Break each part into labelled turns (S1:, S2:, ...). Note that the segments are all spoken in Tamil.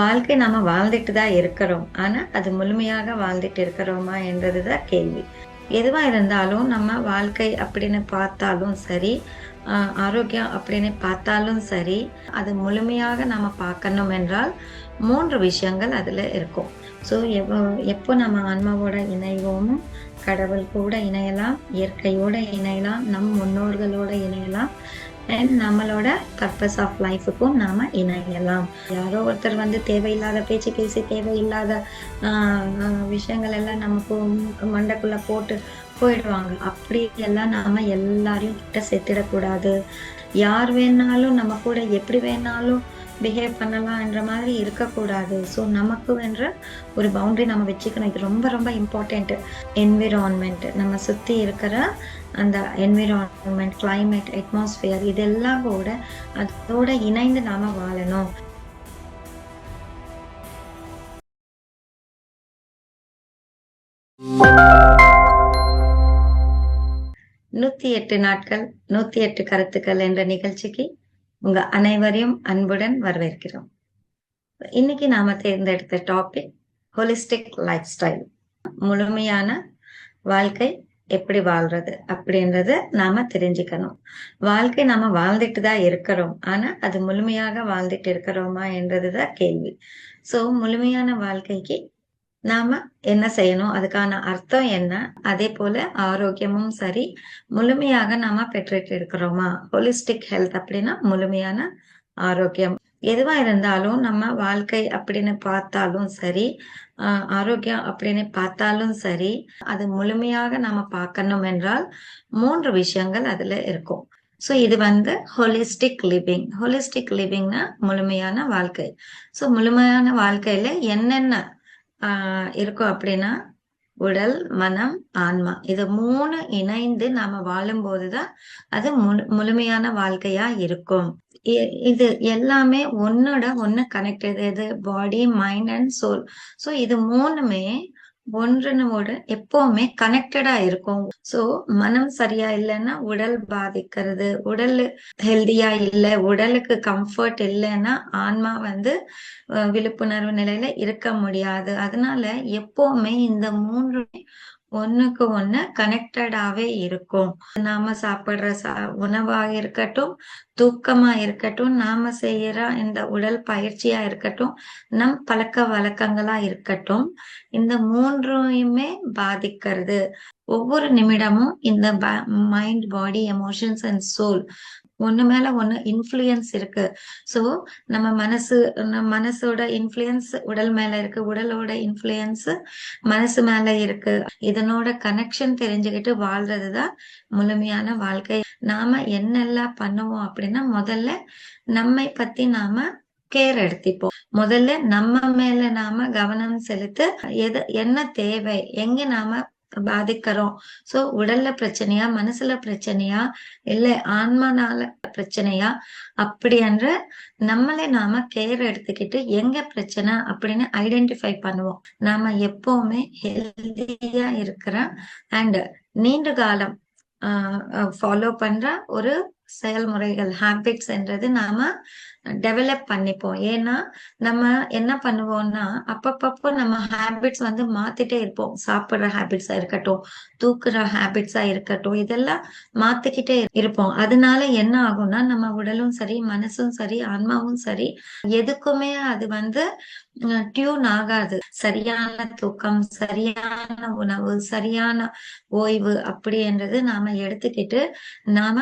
S1: வாழ்க்கை நம்ம வாழ்ந்துட்டு தான் இருக்கிறோம். ஆனா அது முழுமையாக வாழ்ந்துட்டு இருக்கிறோமா என்றதுதான் கேள்வி. எதுவா இருந்தாலும் நம்ம வாழ்க்கை அப்படின்னு பார்த்தாலும் சரி ஆரோக்கியம் அப்படின்னு பார்த்தாலும் சரி அது முழுமையாக நம்ம பார்க்கணும் என்றால் மூன்று விஷயங்கள் அதுல இருக்கும். ஸோ எப்போ எப்போ நம்ம ஆன்மாவோட இணைவோமோ கடவுள் கூட இணையலாம் இயற்கையோட இணையலாம் நம் முன்னோர்களோட இணையலாம் அண்ட் நம்மளோட பர்பஸ் ஆஃப் லைஃபுக்கும் நாம இணையலாம். யாரோ ஒருத்தர் வந்து தேவையில்லாத பேச்சு பேசி தேவையில்லாத விஷயங்கள் எல்லாம் நமக்கு மண்டைக்குள்ள போட்டு போயிடுவாங்க. அப்படி எல்லாம் நாம எல்லாரையும் கிட்ட சேர்த்திடக்கூடாது யார் வேணாலும் நம்ம கூட எப்படி வேணாலும் பிஹேவ் பண்ணலாம்ன்ற மாதிரி இருக்கக்கூடாது. ஸோ நமக்கு என்ற ஒரு பவுண்ட்ரி நம்ம வச்சுக்கணும். இது ரொம்ப ரொம்ப இம்பார்ட்டண்ட் என்விரான்மெண்ட் நம்ம சுற்றி இருக்கிற அந்த என்விரான்மெண்ட் கிளைமேட் அட்மாஸ்பியர் இதெல்லாம் கூட அதோட இணைந்து நாம வாழணும். நூத்தி எட்டு நாட்கள் நூத்தி எட்டு கருத்துக்கள் என்ற நிகழ்ச்சிக்கு உங்க அனைவரையும் அன்புடன் வரவேற்கிறோம். இன்னைக்கு நாம தேர்ந்தெடுத்த டாபிக் ஹோலிஸ்டிக் லைஃப் ஸ்டைல் முழுமையான வாழ்க்கை எப்படி வாழ்றது அப்படின்றத நாம தெரிஞ்சுக்கணும். வாழ்க்கை நாம வாழ்ந்துட்டு தான் இருக்கிறோம். ஆனா அது முழுமையாக வாழ்ந்துட்டு இருக்கிறோமா என்றதுதான் கேள்வி. சோ முழுமையான வாழ்க்கைக்கு நாம என்ன செய்யணும்? அதுக்கான அர்த்தம் என்ன? அதே போல ஆரோக்கியமும் சரி முழுமையாக நாம பெற்றுட்டு இருக்கிறோமா? ஹோலிஸ்டிக் ஹெல்த் அப்படின்னா முழுமையான ஆரோக்கியம். எதுவா இருந்தாலும் நம்ம வாழ்க்கை அப்படின்னு பார்த்தாலும் சரி ஆரோக்கியம் அப்படின்னு பார்த்தாலும் சரி அது முழுமையாக நாம பார்க்கணும் என்றால் மூன்று விஷயங்கள் அதுல இருக்கும். ஸோ இது வந்து ஹோலிஸ்டிக் லிவிங் ஹோலிஸ்டிக் லிவிங்னா முழுமையான வாழ்க்கை. ஸோ முழுமையான வாழ்க்கையில என்னென்ன இருக்கும் அப்படின்னா உடல் மனம் ஆன்மா. இது மூணு இணைந்து நாம வாழும்போதுதான் அது முழு முழுமையான வாழ்க்கையா இருக்கும். இ- இது எல்லாமே ஒன்னோட ஒண்ணு கனெக்டட் இது body mind and soul so இது மூணுமே ஒன்றுனோட எப்பவுமே கனெக்டடா இருக்கும். சோ மனம் சரியா இல்லைன்னா உடல் பாதிக்கிறது உடல் ஹெல்தியா இல்லை உடலுக்கு கம்ஃபர்ட் இல்லைன்னா ஆன்மா வந்து விழிப்புணர்வு நிலையில இருக்க முடியாது. அதனால எப்பவுமே இந்த மூன்று ஒண்ணுக்கு ஒண்ணு கனெக்டடாவே இருக்கும். நாம சாப்பிடுற சா உணவாக இருக்கட்டும் தூக்கமா இருக்கட்டும் நாம செய்யற இந்த உடல் பயிற்சியா இருக்கட்டும் நம் பழக்க வழக்கங்களா இருக்கட்டும் இந்த மூன்றையுமே பாதிக்கிறது. ஒவ்வொரு நிமிடமும் இந்த mind body emotions and soul ஒண்ணு மேல ஒண்ணு இன்ஃப்ளூயன்ஸ் இருக்கு. சோ நம்ம மனசு நம்ம மனசோட இன்ஃப்ளூயன்ஸ் உடல் மேல இருக்கு. உடலோட இன்ஃப்ளூயன்ஸ் மனசு மேல இருக்கு. இதனோட கனெக்ஷன் தெரிஞ்சுக்கிட்டு வாழ்றதுதான் முழுமையான வாழ்க்கை. நாம என்னெல்லாம் பண்ணுவோம் அப்படின்னா முதல்ல நம்மை பத்தி நாம கேர் எடுத்துப்போம். முதல்ல நம்ம மேல நாம கவனம் செலுத்த எது என்ன தேவை எங்க நாம பாதிக்கிறோம். சோ உடல்ல பிரச்சனையா மனசுல பிரச்சனையா இல்ல ஆன்மனால பிரச்சனையா அப்படி என்ற நம்மளே நாம கேர் எடுத்துக்கிட்டு எங்க பிரச்சனை அப்படின்னு ஐடென்டிஃபை பண்ணுவோம். நாம எப்பவுமே ஹெல்தியா இருக்கிற அண்ட் நீண்ட காலம் ஃபாலோ பண்ற ஒரு செயல்முறைகள் ஹேபிட்ஸ் என்றது நாம டெவலப் பண்ணிப்போம். ஏன்னா நம்ம என்ன பண்ணுவோம்னா அப்பப்பப்போ நம்ம ஹேபிட்ஸ் வந்து மாத்திட்டே இருப்போம். சாப்பிடுற ஹேபிட்ஸா இருக்கட்டும் தூக்குற ஹேபிட்ஸா இருக்கட்டும் இதெல்லாம் மாத்திக்கிட்டே இருப்போம். அதனால என்ன ஆகும்னா நம்ம உடலும் சரி மனசும் சரி ஆன்மாவும் சரி எதுக்குமே அது வந்து டியூன் ஆகாது. சரியான தூக்கம் சரியான உணவு சரியான ஓய்வு அப்படின்றது நாம எடுத்துக்கிட்டு நாம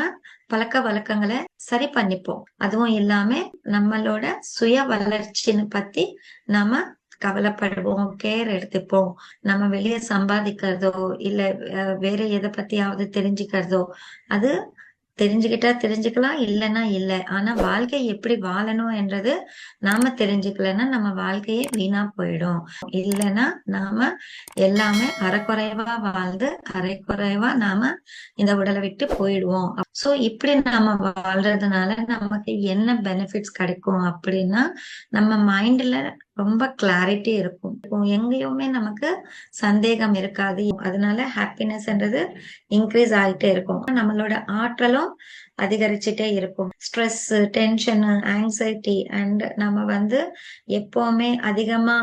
S1: பழக்க வழக்கங்களை சரி பண்ணிப்போம். அதுவும் இல்லாம நம்மளோட சுய வளர்ச்சின்னு பத்தி நாம கவலைப்படுவோம் கேர் எடுத்துப்போம். நம்ம வெளியே சம்பாதிக்கிறதோ இல்ல வேற எதை பத்தியாவது தெரிஞ்சுக்கிறதோ அது தெரிஞ்சுக்கிட்டா தெரிஞ்சுக்கலாம் இல்லைன்னா இல்லை. ஆனா வாழ்க்கை எப்படி வாழணும் என்றது நாம தெரிஞ்சுக்கலன்னா நம்ம வாழ்க்கையே வீணா போயிடும். இல்லைன்னா நாம எல்லாமே அரைக்குறைவா வாழ்ந்து அரைக்குறைவா நாம இந்த உடலை விட்டு போயிடுவோம். சோ இப்படி நாம வாழ்றதுனால நமக்கு என்ன பெனிஃபிட்ஸ் கிடைக்கும் அப்படின்னா நம்ம மைண்ட்ல ரொம்ப கிளாரிட்டி இருக்கும். இப்போ எங்கேயுமே நமக்கு சந்தேகம் இருக்காது. அதனால ஹாப்பினஸ்ன்றது இன்க்ரீஸ் ஆகிட்டே இருக்கும். நம்மளோட ஆற்றலும் அதிகரிச்சுட்டே இருக்கும். ஸ்ட்ரெஸ் டென்ஷனு ஆங்ஸைட்டி அண்ட் நம்ம வந்து எப்பவுமே அதிகமா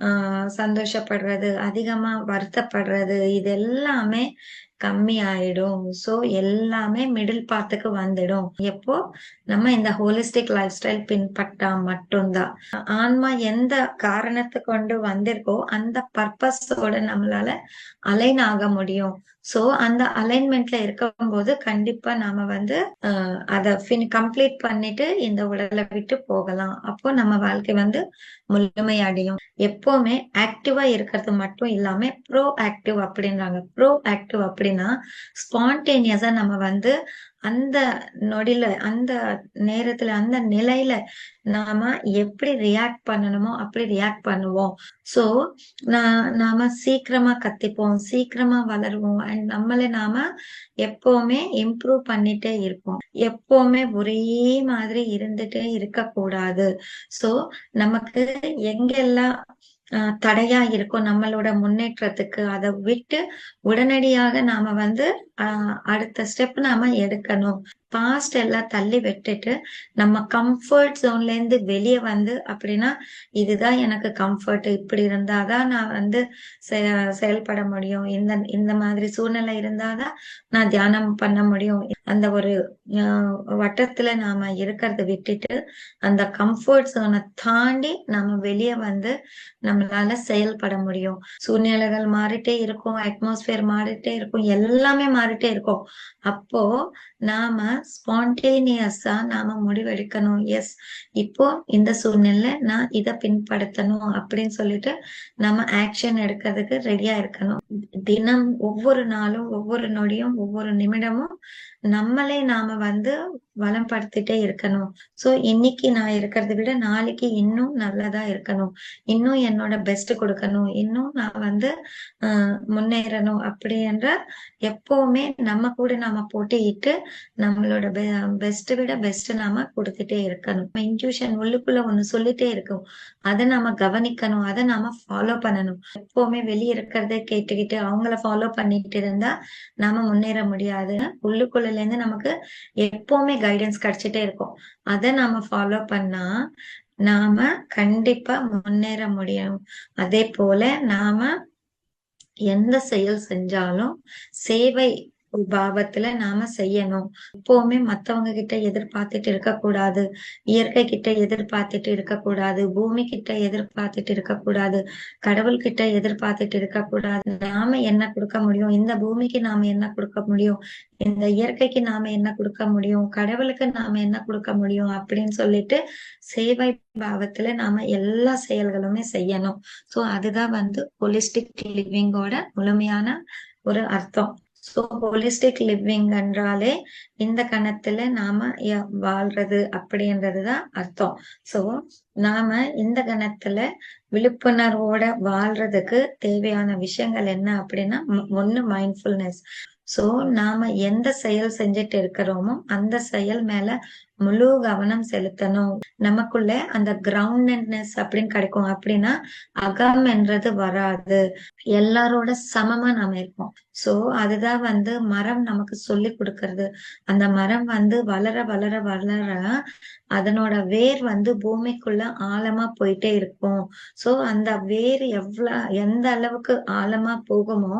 S1: ஆஹ் சந்தோஷப்படுறது அதிகமா வருத்தப்படுறது இது எல்லாமே கம்மி ஆயிடும் சோ எல்லாமே மிடில் பாத்துக்கு வந்துடும். எப்போ? நம்ம இந்த ஹோலிஸ்டிக் லைஃப் ஸ்டைல் பின்பற்றா மட்டும்தான். ஆன்மா எந்த காரணத்தை கொண்டு வந்திருக்கோ அந்த பர்பஸோட நம்மளால அலைன் ஆக முடியும். சோ அந்த அலைன்மெண்ட்ல இருக்கும்போது கண்டிப்பா நாம வந்து அதை கம்ப்ளீட் பண்ணிட்டு இந்த உடலை விட்டு போகலாம். அப்போ நம்ம வாழ்க்கை வந்து முழுமையடையும். எப்பவுமே ஆக்டிவா இருக்கிறது மட்டும் இல்லாம ப்ரோ ஆக்டிவ் அப்படின்றாங்க. ப்ரோ ஆக்டிவ் அப்படின்னா ஸ்பான்டேனியஸா நம்ம வந்து அந்த நொடியில அந்த நேரத்துல அந்த நிலையில நாம எப்படி ரியாக்ட் பண்ணணுமோ அப்படி ரியாக்ட் பண்ணுவோம். சோ நான் நாம சீக்கிரமா கத்திப்போம் சீக்கிரமா வளருவோம். அண்ட் நம்மளை நாம எப்பவுமே இம்ப்ரூவ் பண்ணிட்டே இருப்போம். எப்பவுமே ஒரே மாதிரி இருந்துட்டே இருக்க கூடாது சோ நமக்கு எங்கெல்லாம் தடையா இருக்கும் நம்மளோட முன்னேற்றத்துக்கு. அதை விட்டு உடனடியாக நாம வந்து ஆஹ் அடுத்த ஸ்டெப் நாம எடுக்கணும். பாஸ்ட் எல்லாம் தள்ளி விட்டுட்டு நம்ம கம்ஃபர்ட் ஜோன்ல இருந்து வெளியே வந்து அப்படின்னா இதுதான் எனக்கு கம்ஃபர்ட் இப்படி இருந்தாதான் நான் வந்து செ- செயல்பட முடியும். இந்த இந்த மாதிரி சூழ்நிலை இருந்தாதான் நான் தியானம் பண்ண முடியும். அந்த ஒரு வட்டத்துல நாம இருக்கிறத விட்டுட்டு அந்த கம்ஃபர்ட் ஜோனை தாண்டி நம்ம வெளியே வந்து நம்மளால செயல்பட முடியும். சூழ்நிலைகள் மாறிட்டே இருக்கும் அட்மாஸ்பியர் மாறிட்டே இருக்கும் எல்லாமே மாறிட்டே இருக்கும். அப்போ நாம ஸ்பான்டேனியஸா நாம முடிவெடுக்கணும். எஸ் இப்போ இந்த சூழ்நிலை நான் இதை பின்படுத்தணும் அப்படின்னு சொல்லிட்டு நம்ம ஆக்ஷன் எடுக்கிறதுக்கு ரெடியா இருக்கணும். தினம் ஒவ்வொரு நாளும் ஒவ்வொரு நொடியும் ஒவ்வொரு நிமிடமும் நம்மளே நாம வந்து வளம்படுத்திட்டே இருக்கணும். சோ இன்னைக்கு நான் இருக்கிறத விட நாளைக்கு இன்னும் நல்லதா இருக்கணும். இன்னும் என்னோட பெஸ்ட் கொடுக்கணும். இன்னும் நான் வந்து ஆஹ் முன்னேறணும் அப்படி என்ற எப்பவுமே நம்ம கூட நாம போட்டியிட்டு நம்மளோட பெஸ்ட் விட பெஸ்ட் நாம கொடுத்துட்டே இருக்கணும். இன்ட்யூஷன் உள்ளுக்குள்ள ஒண்ணு சொல்லிட்டே இருக்கும். அதை நாம கவனிக்கணும். அதை நாம ஃபாலோ பண்ணணும். எப்பவுமே வெளியே இருக்கிறத கேட்டுக்கிட்டு அவங்கள ஃபாலோ பண்ணிட்டு இருந்தா நாம முன்னேற முடியாது. உள்ளுக்குள்ள இருந்து நமக்கு எப்பவுமே கைடன்ஸ் கிடைச்சிட்டே இருக்கும். அதை நாம ஃபாலோ பண்ணா நாம கண்டிப்பா முன்னேற முடியும். அதே போல நாம எந்த செயல் செஞ்சாலும் சேவை பாவத்துல நாம செய்யணும். எப்பவுமே மத்தவங்க கிட்ட எதிர்பார்த்துட்டு இருக்கக்கூடாது. இயற்கை கிட்ட எதிர்பார்த்துட்டு இருக்கக்கூடாது. பூமி கிட்ட எதிர்பார்த்துட்டு இருக்கக்கூடாது. கடவுள் கிட்ட எதிர்பார்த்துட்டு இருக்கக்கூடாது. நாம என்ன கொடுக்க முடியும்? இந்த பூமிக்கு நாம என்ன கொடுக்க முடியும்? இந்த இயற்கைக்கு நாம என்ன கொடுக்க முடியும்? கடவுளுக்கு நாம என்ன கொடுக்க முடியும்? அப்படின்னு சொல்லிட்டு சேவை பாவத்துல நாம எல்லா செயல்களுமே செய்யணும். சோ அதுதான் வந்து ஹொலிஸ்டிக் லிவிங்கோட முழுமையான ஒரு அர்த்தம். சோ ஹோலிஸ்டிக் லிவிங் என்றாலே இந்த கணத்துல நாம வாழ்றது அப்படின்றதுதான் அர்த்தம். சோ நாம இந்த கணத்துல விழிப்புணர்வோட வாழ்றதுக்கு தேவையான விஷயங்கள் என்ன அப்படின்னா ஒண்ணு மைண்ட்ஃபுல்னஸ் சோ நாம எந்த செயல் செஞ்சுட்டு இருக்கிறோமோ அந்த செயல் மேல முழு கவனம் செலுத்தணும். நமக்குள்ள அந்த கிரவுண்டட்னஸ் அப்படின்னு கிடைக்கும். அப்படின்னா அகம் என்றது வராது. எல்லாரோட சமமா நாம இருப்போம். சோ அதுதான் வந்து மரம் நமக்கு சொல்லி கொடுக்கறது. அந்த மரம் வந்து வளர வளர வளர அதனோட வேர் வந்து பூமிக்குள்ள ஆழமா போயிட்டே இருக்கும். சோ அந்த வேர் எவ்வளவு எந்த அளவுக்கு ஆழமா போகுமோ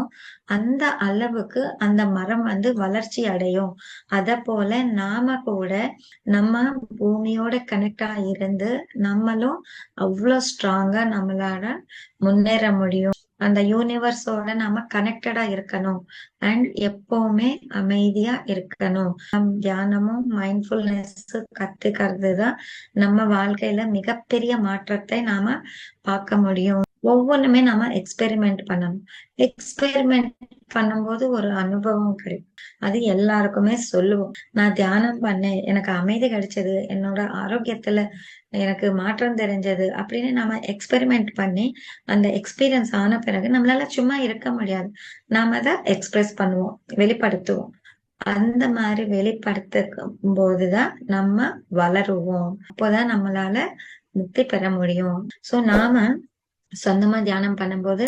S1: அந்த அளவுக்கு அந்த மரம் வந்து வளர்ச்சி அடையும். அத போல நாம கூட நம்ம பூமியோட கனெக்டா இருந்து நம்மளும் அவ்வளவு ஸ்ட்ராங்கா நம்மளால முன்னேற முடியும். அந்த யூனிவர்ஸோட நாம கனெக்டடா இருக்கணும். அண்ட் எப்பவுமே அமைதியா இருக்கணும். நம் தியானமும் மைண்ட்ஃபுல்னஸ் கத்துக்கிறது தான் நம்ம வாழ்க்கையில மிகப்பெரிய மாற்றத்தை நாம பார்க்க முடியும். ஒவ்வொன்றுமே நாம எக்ஸ்பெரிமெண்ட் பண்ணணும். எக்ஸ்பெரிமெண்ட் பண்ணும்போது ஒரு அனுபவம் கிடைக்கும். அது எல்லாருக்குமே சொல்லுவோம். நான் தியானம் பண்ணேன். எனக்கு அமைதி கிடைச்சது. என்னோட ஆரோக்கியத்துல எனக்கு மாற்றம் தெரிஞ்சது அப்படின்னு நம்ம எக்ஸ்பெரிமெண்ட் பண்ணி அந்த எக்ஸ்பீரியன்ஸ் ஆன பிறகு நம்மளால சும்மா இருக்க முடியாது. நாம அதை எக்ஸ்பிரஸ் பண்ணுவோம். வெளிப்படுத்துவோம். அந்த மாதிரி வெளிப்படுத்தும் போதுதான் நம்ம வளருவோம். அப்போதான் நம்மளால முக்தி பெற முடியும். சோ நாம சொந்தமா தியானம் பண்ணும்போது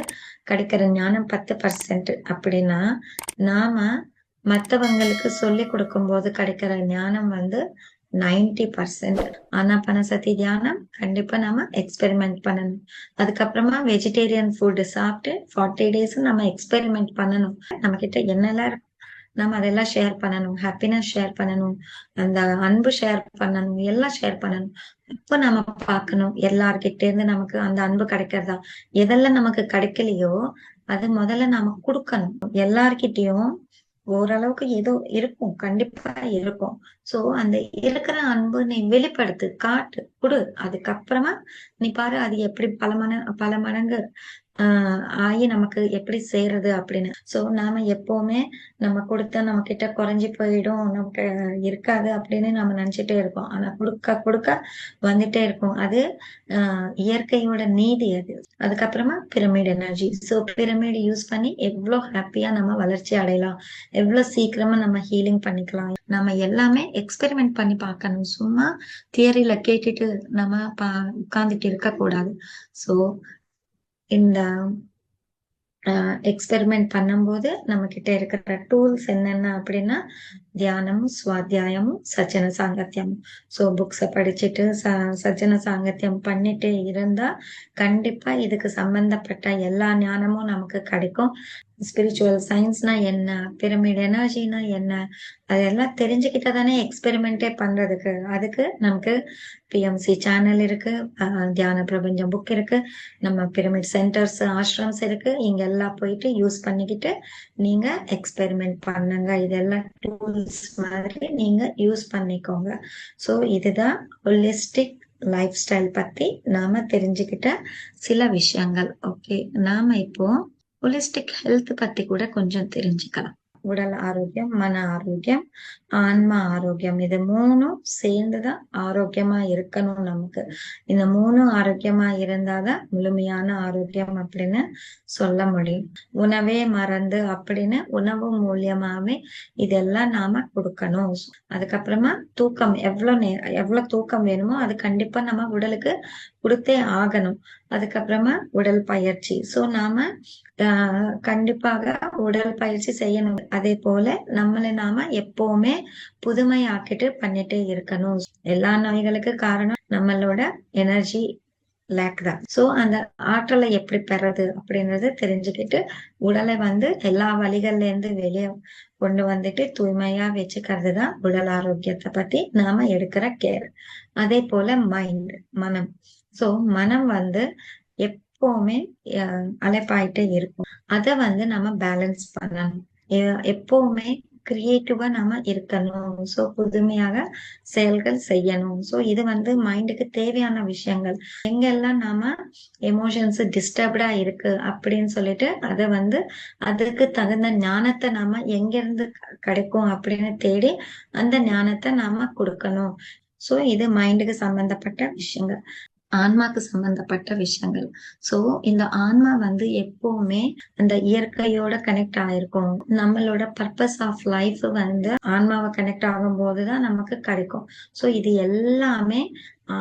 S1: கிடைக்கிற ஞானம் பத்து பர்சன்ட் அப்படின்னா நாம மத்தவங்களுக்கு கொடுக்கும் கொடுக்கும்போது கிடைக்கிற ஞானம் வந்து நைன்டி பர்சன்ட் ஆனா பனசதி தியானம் கண்டிப்பா நம்ம எக்ஸ்பெரிமெண்ட் பண்ணணும். அதுக்கப்புறமா வெஜிடேரியன் ஃபுட் சாப்பிட்டு ஃபார்ட்டி டேஸ் நம்ம எக்ஸ்பெரிமெண்ட் பண்ணணும். நம்ம கிட்ட என்னெல்லாம் இருக்கும் நம்ம அதெல்லாம் ஷேர் பண்ணணும். ஹாப்பினஸ் ஷேர் பண்ணணும். அந்த அன்பு ஷேர் பண்ணணும். எல்லாம் ஷேர் பண்ணணும். அப்ப நம்ம பார்க்கணும். எல்லார்கிட்ட இருந்து நமக்கு அந்த அன்பு கிடைக்கிறதா? எதெல்லாம் நமக்கு கிடைக்கலையோ அது முதல்ல நாம கொடுக்கணும். எல்லார்கிட்டயும் ஓரளவுக்கு ஏதோ இருக்கும். கண்டிப்பா இருக்கும். சோ அந்த இருக்கிற அன்பு நீ வெளிப்படுத்து காட்டு கொடு. அதுக்கப்புறமா நீ பாரு அது எப்படி பல மன பல மடங்கு ஆஹ் ஆகி நமக்கு எப்படி செய்யறது அப்படின்னு. சோ நாம எப்பவுமே நம்ம கொடுத்தா நம்ம கிட்ட குறைஞ்சி போயிடும். நமக்கு இருக்காது அப்படின்னு நம்ம நினைச்சிட்டே இருக்கோம். ஆனா கொடுக்க கொடுக்க வந்துட்டே இருக்கும். அது ஆஹ் இயற்கையோட நீதி அது. அதுக்கப்புறமா pyramid energy so pyramid use பண்ணி எவ்வளவு ஹாப்பியா நம்ம வளர்ச்சி அடையலாம். எவ்வளவு சீக்கிரமா நம்ம ஹீலிங் பண்ணிக்கலாம். நம்ம எல்லாமே எக்ஸ்பெரிமெண்ட் பண்ணி பார்க்கணும். சும்மா தியரியில கேட்டுட்டு நம்ம பா உட்கார்ந்துட்டு இருக்க கூடாது சோ இந்த எக்ஸ்பெரிமெண்ட் பண்ணும்போது நம்ம கிட்ட இருக்கிற டூல்ஸ் என்னென்ன அப்படின்னா தியானமும் சுவாத்தியாயமும் சஜன சாங்கத்தியம் ஸோ புக்ஸை படிச்சுட்டு ச சஜன சாங்கத்தியம் பண்ணிட்டே இருந்தா கண்டிப்பா இதுக்கு சம்பந்தப்பட்ட எல்லா ஞானமும் நமக்கு கிடைக்கும். ஸ்பிரிச்சுவல் சயின்ஸ்னா என்ன பிரமிட் எனர்ஜினா என்ன அதெல்லாம் தெரிஞ்சுக்கிட்டா தானே எக்ஸ்பெரிமெண்டே பண்றதுக்கு. அதுக்கு நமக்கு பிஎம்சி சேனல் இருக்கு தியான பிரபஞ்சம் புக் இருக்கு நம்ம பிரமிட் சென்டர்ஸ் ஆஷ்ரம்ஸ் இருக்கு இங்க எல்லாம் போயிட்டு யூஸ் பண்ணிக்கிட்டு நீங்க எக்ஸ்பெரிமெண்ட் பண்ணுங்க. இதெல்லாம் டூல்ஸ் மாதிரி நீங்க யூஸ் பண்ணிக்கோங்க. ஸோ இதுதான் ஹொலிஸ்டிக் லைஃப் ஸ்டைல் பத்தி நாம தெரிஞ்சுக்கிட்ட சில விஷயங்கள். ஓகே நாம இப்போ ஹொலிஸ்டிக் ஹெல்த் பத்தி கூட கொஞ்சம் தெரிஞ்சுக்கலாம். உடல் ஆரோக்கியம் மன ஆரோக்கியம் ஆன்மா ஆரோக்கியம். இது மூணும் சேர்ந்துதான் ஆரோக்கியமா இருக்கணும் நமக்கு. இந்த மூணும் ஆரோக்கியமா இருந்தாதான் முழுமையான ஆரோக்கியம் அப்படின்னு சொல்ல முடியும். உணவே மறந்து அப்படின்னு உணவு மூலியமாவே இதெல்லாம் நாம கொடுக்கணும். அதுக்கப்புறமா தூக்கம் எவ்வளவு நேரம் எவ்வளவு தூக்கம் வேணுமோ அது கண்டிப்பா நம்ம உடலுக்கு கொடுத்தே ஆகணும். அதுக்கப்புறமா உடல் பயிற்சி. சோ நாம கண்டிப்பாக உடல் பயிற்சி செய்யணும். அதே போல நம்மளை நாம எப்பவுமே புதுமையாக்கிட்டு பண்ணிட்டே இருக்கணும். எல்லா நோய்களுக்கு காரணம் நம்மளோட எனர்ஜி லேக் தான். சோ அந்த ஆற்றலை எப்படி பெறது அப்படின்றத தெரிஞ்சுக்கிட்டு உடலை வந்து எல்லா வழிகள்ல இருந்து வெளியே கொண்டு வந்துட்டு தூய்மையா வச்சுக்கிறது தான் உடல் ஆரோக்கியத்தை பத்தி நாம எடுக்கிற கேர் அதே போல மைண்ட் மனம். சோ மனம் வந்து எப்பவுமே அலைப்பாயிட்டே இருக்கும். அதை வந்து நம்ம பேலன்ஸ் பண்ணணும். எப்பவுமே கிரியேட்டிவா நாம இருக்கணும். சோ புதுமையாக செயல்கள் செய்யணும். சோ இது வந்து மைண்டுக்கு தேவையான விஷயங்கள். எங்கெல்லாம் நாம எமோஷன்ஸ் டிஸ்டர்ப்டா இருக்கு அப்படின்னு சொல்லிட்டு அதை வந்து அதுக்கு தகுந்த ஞானத்தை நாம எங்க இருந்து கிடைக்கும் அப்படின்னு தேடி அந்த ஞானத்தை நாம கொடுக்கணும். சோ இது மைண்டுக்கு சம்பந்தப்பட்ட விஷயங்கள். ஆன்மாக்கு சம்பந்தப்பட்ட விஷயங்கள். சோ இந்த ஆன்மா வந்து எப்பவுமே அந்த இயற்கையோட கனெக்ட் ஆயிருக்கும். நம்மளோட பர்பஸ் ஆஃப் லைஃப் வந்து ஆன்மாவை கனெக்ட் ஆகும் போதுதான் நமக்கு கிடைக்கும். சோ இது எல்லாமே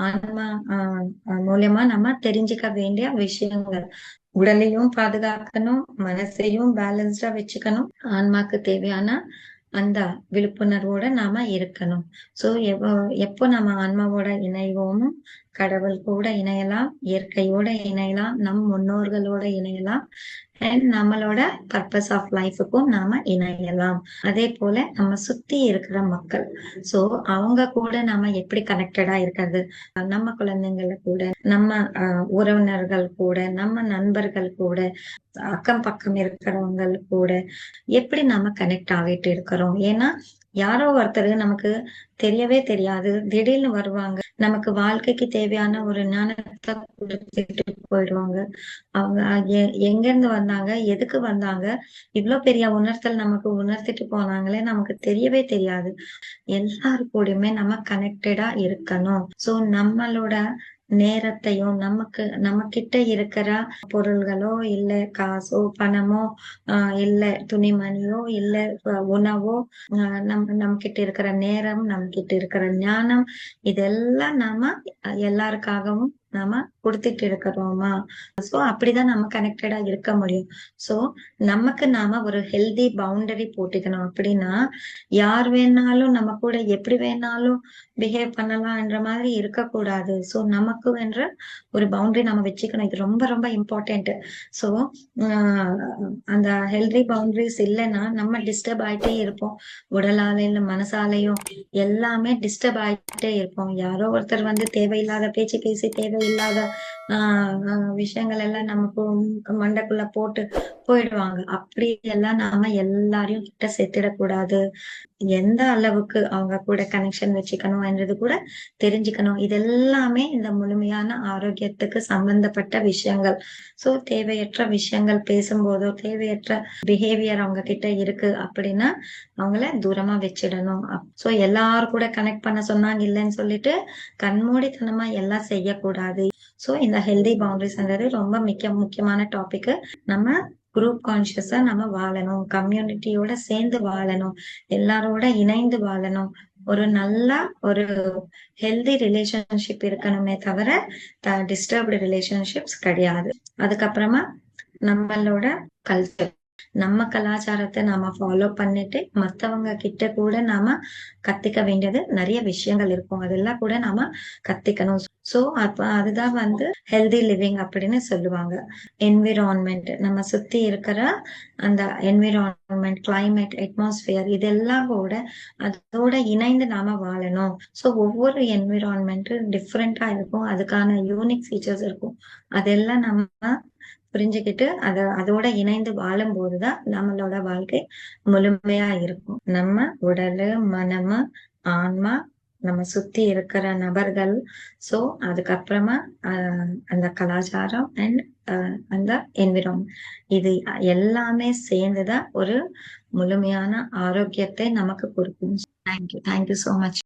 S1: ஆன்மா மூலியமா நம்ம தெரிஞ்சுக்க வேண்டிய விஷயங்கள். உடலையும் பாதுகாக்கணும் மனசையும் பேலன்ஸ்டா வச்சுக்கணும். ஆன்மாக்கு தேவையான அந்த விழிப்புணர்வோட நாம இருக்கணும். சோ எப்போ எப்போ நம்ம ஆன்மாவோட இணைவோமோ கடவுள் கூட இணையலாம் இயற்கையோட இணையலாம் நம் முன்னோர்களோட இணையலாம் அண்ட் நம்மளோட பர்பஸ் ஆஃப் லைஃபுக்கும் நாம இணையலாம். அதே போல நம்ம சுத்தி இருக்கிற மக்கள். சோ அவங்க கூட நாம எப்படி கனெக்டடா இருக்கிறது? நம்ம குழந்தைங்கள கூட நம்ம உறவினர்கள் கூட நம்ம நண்பர்கள் கூட அக்கம் பக்கம் இருக்கிறவங்க கூட எப்படி நாம கனெக்ட் ஆகிட்டு இருக்கிறோம்? ஏன்னா யாரோ ஒருத்தர் நமக்கு தெரியவே தெரியாது. திடீர்னு வருவாங்க. நமக்கு வாழ்க்கைக்கு தேவையான ஒரு ஞானத்தை கொடுத்துட்டு போயிடுவாங்க. அவங்க எங்க இருந்து வந்தாங்க? எதுக்கு வந்தாங்க? இவ்வளவு பெரிய உணர்த்தல் நமக்கு உணர்த்திட்டு போனாங்களே நமக்கு தெரியவே தெரியாது. எல்லாரு கூடயுமே நம்ம கனெக்டடா இருக்கணும். சோ நம்மளோட நேரத்தையும் நமக்கு நம்ம கிட்ட இருக்கிற பொருள்களோ இல்ல காசோ பணமோ ஆஹ் இல்ல துணிமணியோ இல்ல உணவோ நம் நம்ம கிட்ட இருக்கிற நேரம் நம்ம கிட்ட இருக்கிற ஞானம் இதெல்லாம் நாம எல்லாருக்காகவும் நாம கொடுத்துட்டு இருக்கிறோமா? சோ அப்படிதான் நம்ம கனெக்டடா இருக்க முடியும். சோ நமக்கு நாம ஒரு ஹெல்தி பவுண்டரி போட்டுக்கணும். அப்படின்னா யார் வேணாலும் நம்ம கூட எப்படி வேணாலும் பிஹேவ் பண்ணலாம்ன்ற மாதிரி இருக்கக்கூடாது. சோ நமக்கு என்ற ஒரு பவுண்டரி நம்ம வச்சுக்கணும். இது ரொம்ப ரொம்ப இம்பார்ட்டன்ட் சோ அந்த ஹெல்தி பவுண்டரிஸ் இல்லைன்னா நம்ம டிஸ்டர்ப் ஆயிட்டே இருப்போம். உடலாலையும் மனசாலையும் எல்லாமே டிஸ்டர்ப் ஆயிட்டே இருப்போம். யாரோ ஒருத்தர் வந்து தேவையில்லாத பேச்சு பேசி தேவை தேவையில்லாத ஆஹ் விஷயங்கள் எல்லாம் நமக்கு மண்டைக்குள்ள போட்டு போயிடுவாங்க. அப்படி எல்லாம் நாம எல்லாரையும் கிட்ட சேர்த்திடக்கூடாது எந்த அளவுக்கு அவங்க கூட கனெக்ஷன் வச்சுக்கணும்ன்றது கூட தெரிஞ்சுக்கணும். இது எல்லாமே இந்த முழுமையான ஆரோக்கியத்துக்கு சம்பந்தப்பட்ட விஷயங்கள். சோ தேவையற்ற விஷயங்கள் பேசும்போதோ தேவையற்ற பிஹேவியர் அவங்க கிட்ட இருக்கு அப்படின்னா அவங்கள தூரமா வச்சிடணும். சோ எல்லாரும் கூட கனெக்ட் பண்ண சொன்னாங்க இல்லைன்னு சொல்லிட்டு கண்மூடித்தனமா எல்லாம் செய்யக்கூடாது. சோ இந்த ஹெல்தி பவுண்டரிஸ்ன்றது ரொம்ப மிக்க முக்கியமான டாபிக் நம்ம குரூப் கான்சியஸா நம்ம வாழணும். கம்யூனிட்டியோட சேர்ந்து வாழணும். எல்லாரோட இணைந்து வாழணும். ஒரு நல்ல ஒரு ஹெல்தி ரிலேஷன்ஷிப் இருக்கணுமே தவிர டிஸ்டர்ப்டு ரிலேஷன்ஷிப்ஸ் கிடையாது. அதுக்கப்புறமா நம்மளோட கல்ச்சர் நம்ம கலாச்சாரத்தை நாம ஃபாலோ பண்ணிட்டு மத்தவங்க கிட்ட கூட நாம கத்துக்க வேண்டியது நிறைய விஷயங்கள் இருக்கும். அதெல்லாம் கூட நாம கத்துக்கணும். சோ அப்ப அதுதான் வந்து ஹெல்தி லிவிங் அப்படின்னு சொல்லுவாங்க. என்விரான்மெண்ட் நம்ம சுத்தி இருக்கிற அந்த என்விரான்மெண்ட் கிளைமேட் அட்மாஸ்பியர் இதெல்லாம் கூட அதோட இணைந்து நாம வாழணும். சோ ஒவ்வொரு என்விரான்மெண்ட் டிஃப்ரெண்டா இருக்கும். அதுக்கான யூனிக் ஃபீச்சர்ஸ் இருக்கும். அதெல்லாம் நம்ம புரிஞ்சுக்கிட்டு அத அதோட இணைந்து வாழும் போதுதான் நம்மளோட வாழ்க்கை முழுமையா இருக்கும். நம்ம உடலு மனமு ஆன்மா நம்ம சுத்தி இருக்கிற நபர்கள். சோ அதுக்கப்புறமா அந்த கலாச்சாரம் அண்ட் அந்த என்விரான்மெண்ட் இது எல்லாமே சேர்ந்துதான் ஒரு முழுமையான ஆரோக்கியத்தை நமக்கு கொடுக்கும். Thank you thank you so much